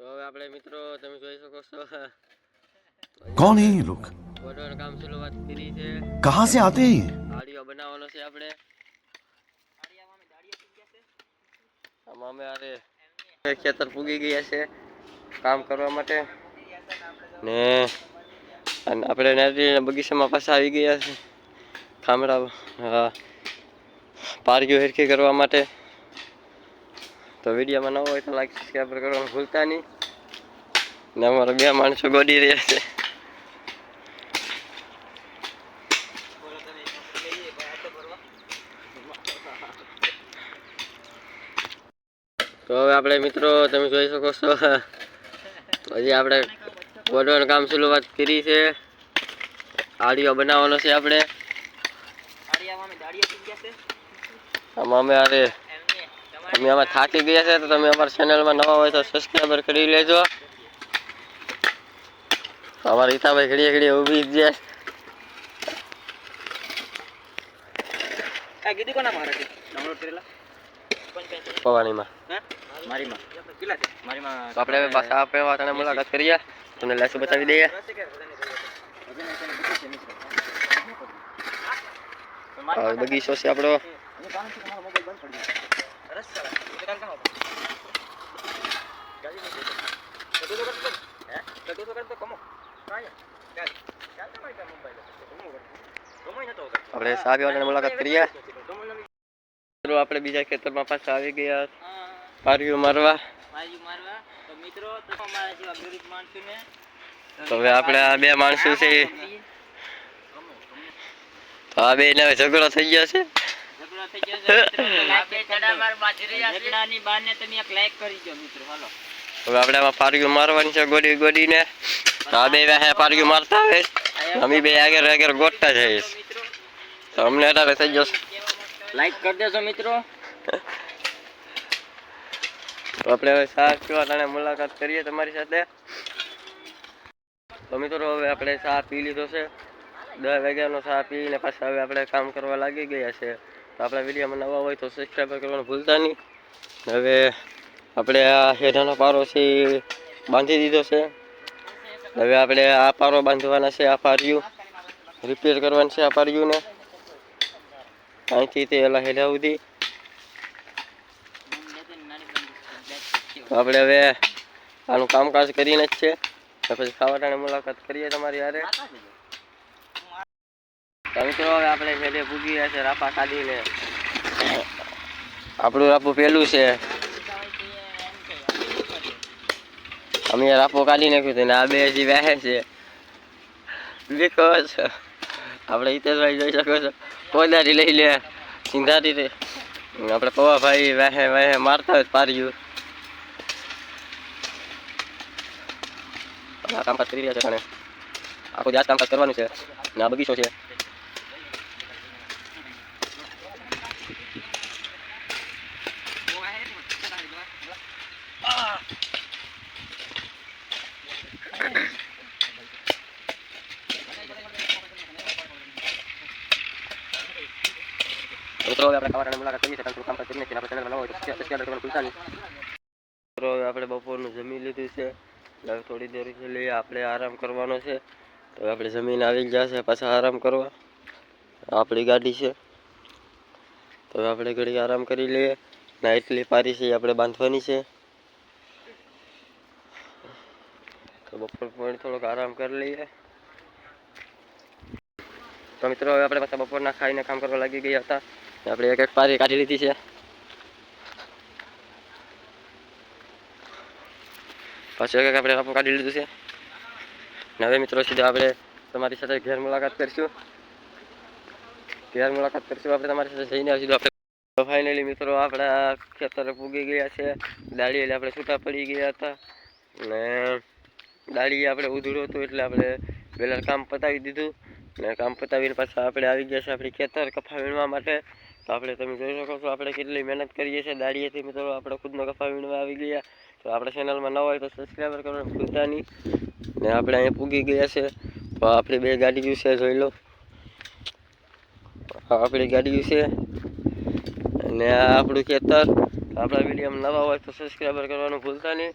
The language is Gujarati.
તો હવે આપણે મિત્રો તમે જોઈ શકો છો कौन है ये लोग વોટર કામ શરૂઆત કરી છે कहाँ से आते हैं ये આડિયો બનાવવાનો છે આપણે આમાં અમે અરે ખેતર પૂગી ગયા છે કામ કરવા માટે ને અને આપણે નારિયેળના બગીચામાં પાછા આવી ગયા છે ખામડા હા પારગીઓ હેરખી કરવા માટે તો વિડીયોમાં ન હોય તો લાઈક સબસ્ક્રાઈબ કરવાનું ભૂલતા નહીં. ને અમારા બે માણસો ગોડી રહ્યા છે. તો હવે આપણે મિત્રો તમે જોઈ શકો છો. હજી આપણે ગોડવાનું કામ શરૂઆત કરી છે. આડિયો બનાવવાનો છે આપણે. આમાં અમે અરે અમે આમાં થાકી ગયા છે તો તમે અમારા ચેનલમાં નવા હોય તો સબસ્ક્રાઈબર કરી લેજો. અમારા રીતાભાઈ ઘડીએ ઘડીએ ઊભી જ છે આ કીધું કોના મારા? છે ડાઉનલોડ કરેલા પવાનીમાં મારીમાં. કેટલા છે? મારીમાં તો આપણે હવે પાછા આપણે વાતાને મુલાકાત કરીએ. તમને લેસું બતાવી દઈએ. આ બગીચો છે આપણો. આપણે સાબી વાળાની મુલાકાત કરીએ. મિત્રો, આપણે બીજા ખેતરમાં પાછા આવી ગયા. પારિયું મારવા. તો હવે આપણે આ બે માણસો છે. તો આ બે ઝઘડો થઈ ગયા છે. ઝઘડો થઈ ગયો છે મિત્રો. તો like કરી દો. ઝઘડાની બહાને તમે એક like કરી દો મિત્રો. હાલો. હવે આપણે આમાં પારીઓ મારવાની છે ગોડી ગોડીને. આ બે વાહે પારીઓ મારતા આવે અમે બે આગળ આગળ ગોટતા જઈશ તો અમને અઢારે થઈ જશે લાઈક કરી દેજો મિત્રો. આપણે હવે શાક પીવા મુલાકાત કરીએ તમારી સાથે. તો મિત્રો હવે આપણે ચા પી લીધો છે. દસ વાગ્યાનો ચા પીને પાછા હવે આપણે કામ કરવા લાગી ગયા છે. તો આપણા વિડીયોમાં નવા હોય તો સબસ્ક્રાઈબ કરવાનું ભૂલતા નહીં. હવે આપણે આ હેઠાનો પારો છે એ બાંધી દીધો છે. હવે આપણે આ પારો બાંધવાના છે આ પારિયું. રિપેર કરવાનું છે આ પારિયુંને. અહીંથી તે એલા હેઠા સુધી. આપણે હવે આનું કામકાજ કરીને જ છે. પછી ખાવાટાની મુલાકાત કરીએ તમારી યારે મિત્રો હવે આપણે છેલ્લે પૂગી ગયા છે રાપા કાઢીને આપણું રાપું પેલું છે. અમે રાપો કાઢી નાખ્યું હતું આ બે હજી વહે છે. બીકોઝ આપણે હિતેશભાઈ જોઈ શકો છો. કોદારી લઈ લે. સિંધારી રે. આપણે પવાભાઈ વહે વહે મારતા હોય પાર્યું. કામકાજ કરી રહ્યા છે આખું જાત કામકાજ કરવાનું છે ને આ બગીચો છે. આપણે બપોરનું જમી લીધું છે થોડી દેર લઈ આપણે આરામ કરવાનો છે તો આપણે જમીન આવી જશે પાછા આરામ કરવા આપણી ગાડી છે તો આપણે ઘડી આરામ કરી લઈએ ના એટલી પારી છે એ આપણે બાંધવાની છે તો બપોર પણ થોડોક આરામ કરી લઈએ તો મિત્રો, હવે આપણે પાછા બપોરના ખાઈને કામ કરવા લાગી ગયા હતા. આપણે એક એક પારી કાઢી લીધી છે. પાછું એક આપણે રાપો કાઢી લીધું છે. હવે મિત્રો, સીધા આપણે તમારી સાથે ઘેર મુલાકાત કરીશું. ઘેર મુલાકાત કરીશું. આપણે તમારી સાથે જઈને સીધું આપણે ફાઇનલી મિત્રો, આપણા ખેતર પૂગી ગયા છે. દાડી એટલે આપણે છૂટા પડી ગયા હતા. ને દાડી આપણે ઉધડું હતું એટલે આપણે પહેલાં કામ પતાવી દીધું. ને કામ પતાવીને પાછા આપણે આવી ગયા છે આપણી ખેતર કફા વીણવા માટે. તો આપણે તમે જોઈ શકો છો આપણે કેટલી મહેનત કરીએ છીએ. દાડીએથી મિત્રો આપણે ખુદનો કફા વીણવા આવી ગયા. તો આપણે ચેનલમાં ન હોય તો સબસ્ક્રાઈબર કરવાનું ભૂલતા નહીં. ને આપણે અહીંયા પૂગી ગયા છે તો આપણી બે ગાડીઓ છે, જોઈ લો. આપણી ગાડીઓ છે. અને આ આપણું ખેતર. આપણા વીડિયો નવા હોય તો સબસ્ક્રાઈબર કરવાનું ભૂલતા નહીં.